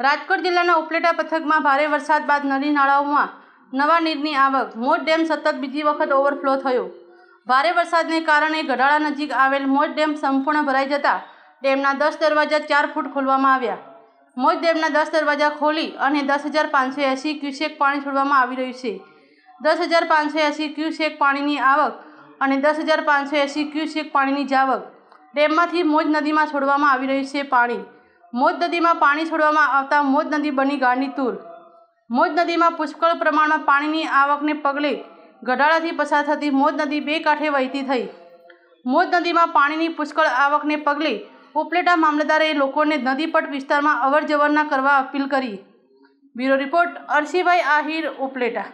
રાજકોટ જિલ્લાના ઉપલેટા પથકમાં ભારે વરસાદ બાદ નદી નાળાઓમાં નવા નીરની આવક. મોજ ડેમ સતત બીજી વખત ઓવરફ્લો થયો. ભારે વરસાદને કારણે ગઢાળા નજીક આવેલ મોજ ડેમ સંપૂર્ણ ભરાઈ જતા ડેમના દસ દરવાજા ચાર ફૂટ ખોલવામાં આવ્યા. મોજ ડેમના દસ દરવાજા ખોલી અને દસ હજાર પાંચસો એંસી ક્યુસેક પાણી છોડવામાં આવી રહ્યું છે. દસ હજાર પાંચસો એંસી ક્યુસેક પાણીની આવક અને દસ હજાર પાંચસો એંસી ક્યુસેક પાણીની જાવક ડેમમાંથી મોજ નદીમાં છોડવામાં આવી રહ્યું છે પાણી. મોજ નદીમાં પાણી છોડવામાં આવતા મોજ નદી બની ગાંડીતુર મોજ નદીમાં પુષ્કળ પ્રમાણમાં પાણીની આવકને પગલે ગઢાળાથી પસાર થતી મોજ નદી બે કાંઠે વહેતી થઈ. મોજ નદીમાં પાણીની પુષ્કળ આવકને પગલે ઉપલેટા મામલતદારે લોકોને નદીપટ વિસ્તારમાં અવર જવરના કરવા અપીલ કરી. Bureau report, Arsibhai Ahir, Upleta.